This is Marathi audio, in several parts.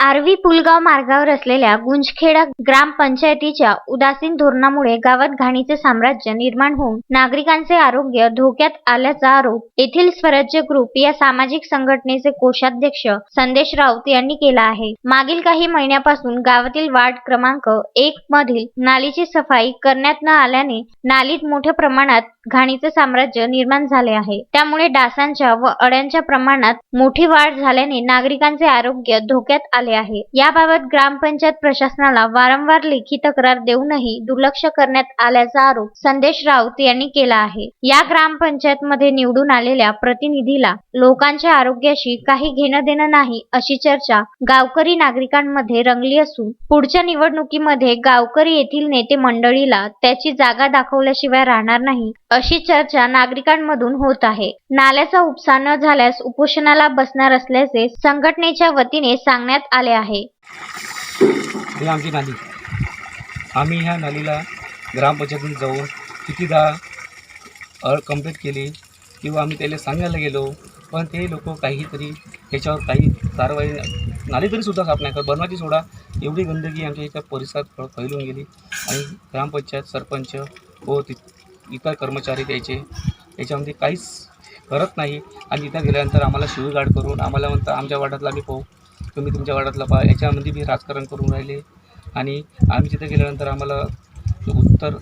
आरवी पुलगाव मार्गावर असलेल्या गुंजखेडा ग्रामपंचायतीच्या उदासीन धोरणामुळे गावात घाणीचे साम्राज्य निर्माण होऊन नागरिकांचे आरोग्य धोक्यात आल्याचा आरोप येथील स्वराज्य ग्रुप या सामाजिक संघटनेचे कोषाध्यक्ष संदेश राऊत यांनी केला आहे. मागील काही महिन्यापासून गावातील वार्ड क्रमांक एक मधील नालीची सफाई करण्यात न आल्याने नालीत मोठ्या प्रमाणात घाणीचे साम्राज्य निर्माण झाले आहे. त्यामुळे डासांच्या व अळ्यांच्या प्रमाणात मोठी वाढ झाल्याने नागरिकांचे आरोग्य धोक्यात आले आहे. याबाबत ग्रामपंचायत प्रशासनाला वारंवार लेखी तक्रार देऊनही दुर्लक्ष करण्यात आल्याचा आरोप संदेश राऊत यांनी केला आहे. या ग्रामपंचायत मध्ये निवडून आलेल्या प्रतिनिधीला लोकांच्या आरोग्याशी काही घेणं देणं नाही अशी चर्चा गावकरी नागरिकांमध्ये रंगली असून पुढच्या निवडणुकीमध्ये गावकरी येथील नेते मंडळीला त्याची जागा दाखवल्याशिवाय राहणार नाही अशी चर्चा नागरिकांमधून होत आहे. नाल्याचा उपसा न झाल्यास उपोषणाला बसणार असल्याचे संघटनेच्या वतीने सांगण्यात आले आहे. ही आमची नाली. आम्ही ह्या नालीला ग्रामपंचायतीत जाऊन कितीदा अळ कंप्लीट केली किंवा आम्ही त्याला सांगायला गेलो पण ते लोक काहीतरी ह्याच्यावर काही कारवाई नाली तरी सुद्धा साफ नाही करत. बनवायची सोडा एवढी गंदगी आमच्या इथं परिसरात फैलून गेली आणि ग्रामपंचायत सरपंच व ति इतर कर्मचारी द्यायचे याच्यामध्ये काहीच करत नाही. आणि इथं गेल्यानंतर आम्हाला शिवीगाड करून आम्हाला म्हणतात आमच्या वाड्यातला आम्ही पाहू. तुम्ही तुमच्या वार्डातला पहा. याच्यामध्ये बी राजकारण करून राहिले. आणि आम्ही तिथे गेल्यानंतर आम्हाला उत्तर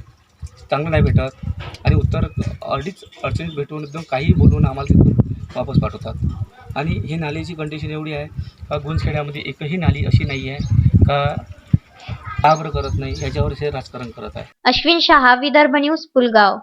चांगलं नाही भेटत आणि उत्तर अडीच अडचणीत भेटून एकदम काही बोलून आम्हाला तिथून वापस पाठवतात. आणि हे नालीची कंडिशन एवढी आहे का गुंजखेड्यामध्ये एकही नाली अशी नाही आहे का आग्रह बरं करत नाही याच्यावर हे राजकारण करत आहे. अश्विन शहा विदर्भ न्यूज पुलगाव.